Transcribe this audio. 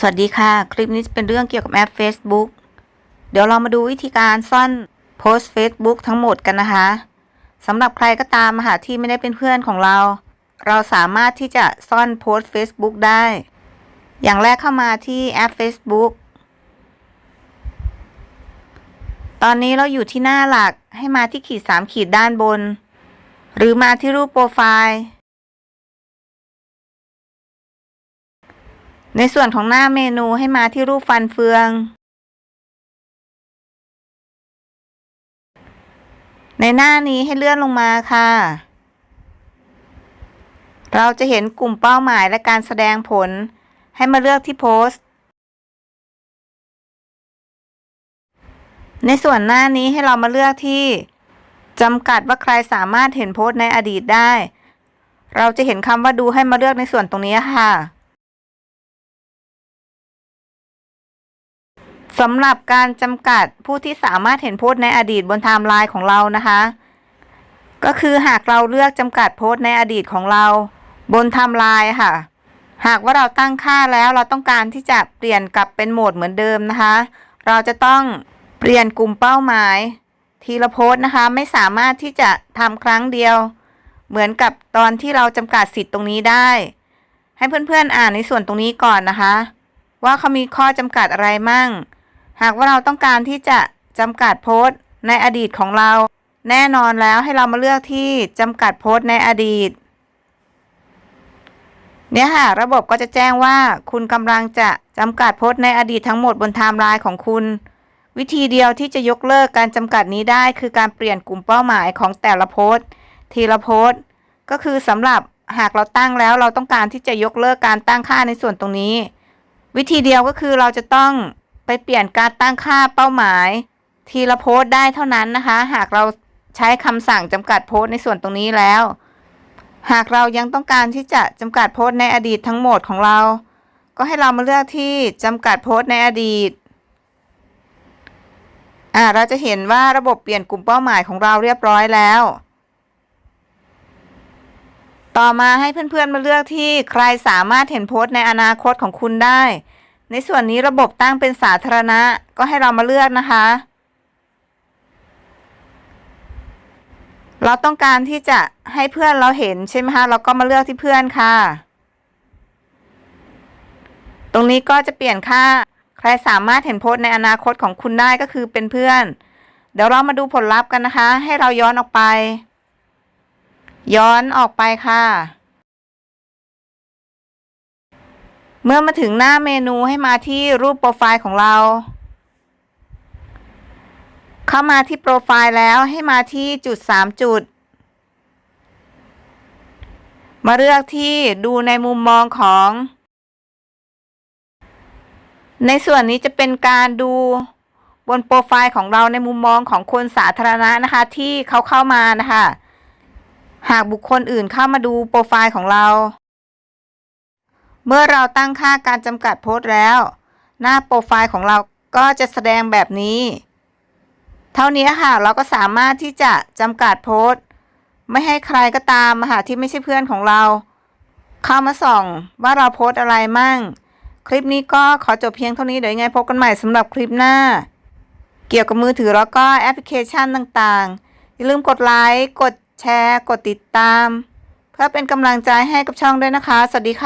สวัสดีค่ะ คลิปนี้เป็นเรื่องเกี่ยวกับแอป Facebook เดี๋ยวเรามาดูวิธีการซ่อนโพสต์ Facebook ทั้งหมดกันนะคะสำหรับใครก็ตามมาหาที่ไม่ได้เป็นเพื่อนของเรา เราสามารถที่จะซ่อนโพสต์ Facebook ได้ อย่างแรกเข้ามาที่แอป Facebook ตอนนี้เราอยู่ที่หน้าหลักให้มาที่ขีด 3 ขีดด้านบน หรือมาที่รูปโปรไฟล์ ในส่วนของหน้าเมนูให้มาที่รูปฟันเฟือง ในหน้านี้ให้เลื่อนลงมาค่ะ เราจะเห็นกลุ่มเป้าหมายและการแสดงผล ให้มาเลือกที่โพสต์ ในส่วนหน้านี้ให้เรามาเลือกที่จำกัดว่าใครสามารถเห็นโพสต์ในอดีตได้ เราจะเห็นคำว่าดูให้มาเลือกในส่วนตรงนี้ค่ะ สำหรับการจำกัดผู้ที่สามารถเห็นโพสต์ในอดีตบนไทม์ไลน์ของเรานะคะ ก็คือหากเราเลือกจำกัดโพสต์ในอดีตของเรา บนไทม์ไลน์ค่ะ หากว่าเราตั้งค่าแล้วเราต้องการที่จะเปลี่ยนกลับเป็นโหมดเหมือนเดิมนะคะ เราจะต้องเปลี่ยนกลุ่มเป้าหมาย ทีละโพสต์นะคะ ไม่สามารถที่จะทำครั้งเดียว เหมือนกับตอนที่เราจำกัดสิทธิ์ตรงนี้ได้ ให้เพื่อนๆอ่านในส่วนตรงนี้ก่อนนะคะ ว่าเขามีข้อจำกัดอะไรมั่ง หากว่าเราต้องการที่จะจำกัดโพสต์ในอดีตของเรา แน่นอนแล้วให้เรามาเลือกที่จำกัดโพสต์ในอดีต เนี่ยค่ะ ระบบก็จะแจ้งว่าคุณกำลังจะจำกัดโพสต์ในอดีตทั้งหมดบนไทม์ไลน์ของคุณ วิธีเดียวที่จะยกเลิกการจำกัดนี้ได้ คือการเปลี่ยนกลุ่มเป้าหมายของแต่ละโพสต์ ทีละโพสต์ ก็คือสำหรับหากเราตั้งแล้วเราต้องการที่จะยกเลิกการตั้งค่าในส่วนตรงนี้ วิธีเดียวก็คือเราจะต้อง ไปเปลี่ยนการตั้งค่าเป้าหมาย ทีละโพสต์ได้เท่านั้นนะคะ หากเราใช้คำสั่งจำกัดโพสต์ในส่วนตรงนี้แล้ว หากเรายังต้องการที่จะจำกัดโพสต์ในอดีตทั้งหมดของเรา ก็ให้เรามาเลือกที่จำกัดโพสต์ในอดีตอ่าเราจะเห็นว่าระบบเปลี่ยนกลุ่มเป้าหมายของเราเรียบร้อยแล้ว ต่อมาให้เพื่อนๆมาเลือกที่ใครสามารถเห็นโพสต์ในอนาคตของคุณได้ ในส่วนนี้ระบบตั้งเป็นสาธารณะก็ให้เรามาเลือกนะคะ เราต้องการที่จะให้เพื่อนเราเห็นใช่ไหมคะเราก็มาเลือกที่เพื่อนค่ะ ตรงนี้ก็จะเปลี่ยนค่า ใครสามารถเห็นโพสต์ในอนาคตของคุณได้ก็คือเป็นเพื่อน เดี๋ยวเรามาดูผลลัพธ์กันนะคะ ให้เราย้อนออกไป ย้อนออกไปค่ะ เมื่อมาถึงหน้าเมนูให้มาที่รูปโปรไฟล์ของเรา เข้ามาที่โปรไฟล์แล้วให้มาที่จุด 3 จุด มาเลือกที่ดูในมุมมองของ ในส่วนนี้จะเป็นการดูบนโปรไฟล์ของเราในมุมมองของคนสาธารณะนะคะ ที่เขาเข้ามานะคะ หากบุคคลอื่นเข้ามาดูโปรไฟล์ของเรา เมื่อเราตั้งค่าการจำกัดโพสต์แล้ว หน้าโปรไฟล์ของเราก็จะแสดงแบบนี้ เท่านี้ค่ะ เราก็สามารถที่จะจำกัดโพสต์ ไม่ให้ใครก็ตามค่ะที่ไม่ใช่เพื่อนของเรา เข้ามาส่องว่าเราโพสต์อะไรมั่ง คลิปนี้ก็ขอจบเพียงเท่านี้เดี๋ยวยังไงพบกันใหม่สำหรับคลิปหน้า เกี่ยวกับมือถือแล้วก็แอปพลิเคชันต่างๆ อย่าลืมกดไลค์กดแชร์ กดติดตาม เพื่อเป็นกำลังใจให้กับช่องด้วยนะคะ สวัสดีค่ะ